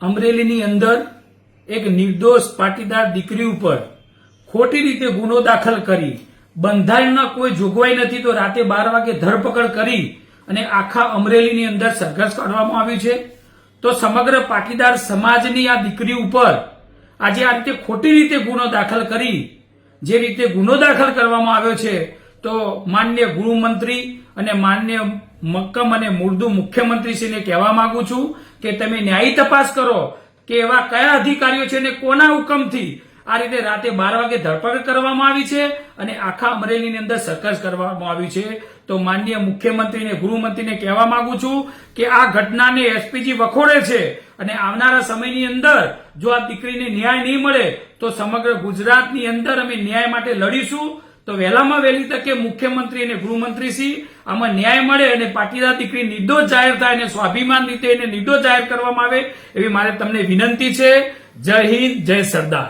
અમરેલીની અંદર એક નિર્દોષ પાટીદાર દીકરી ઉપર ખોટી રીતે ગુનો દાખલ કરી, બંધારણના કોઈ જોગવાઈ નથી તો રાતે બાર વાગે ધરપકડ કરી અને આખા અમરેલીની અંદર સંઘર્ષ કાઢવામાં આવ્યું છે. તો સમગ્ર પાટીદાર સમાજની આ દીકરી ઉપર આજે આ રીતે ખોટી રીતે ગુનો દાખલ કરી, જે રીતે ગુનો દાખલ કરવામાં આવ્યો છે, તો માન્ય ગૃહમંત્રી અને માન્ય મક્કમ અને મુર્દુ મુખ્યમંત્રીશ્રીને કહેવા માંગુ છું કે તમે ન્યાયી તપાસ કરો કે એવા કયા અધિકારીઓ છે અને કોના હુકમથી આ રીતે રાતે બાર વાગે ધરપકડ કરવામાં આવી છે અને આખા અમરેલીની અંદર સરકસ કરવામાં આવ્યું છે. તો માન્ય મુખ્યમંત્રીને ગૃહમંત્રીને કહેવા માંગુ છું કે આ ઘટનાને એસપીજી વખોડે છે અને આવનારા સમયની અંદર જો આ દીકરીને ન્યાય નહીં મળે તો સમગ્ર ગુજરાતની અંદર અમે ન્યાય માટે લડીશું. તો વહેલામાં વહેલી તકે મુખ્યમંત્રી અને ગૃહમંત્રીશ્રી આમાં ન્યાય મળે અને પાટીદાર દીકરી નિર્દોષ જાહેર થાય અને સ્વાભિમાન રીતે એને નિર્દોષ જાહેર કરવામાં આવે, એવી મારે તમને વિનંતી છે. જય હિન્દ, જય સરદાર.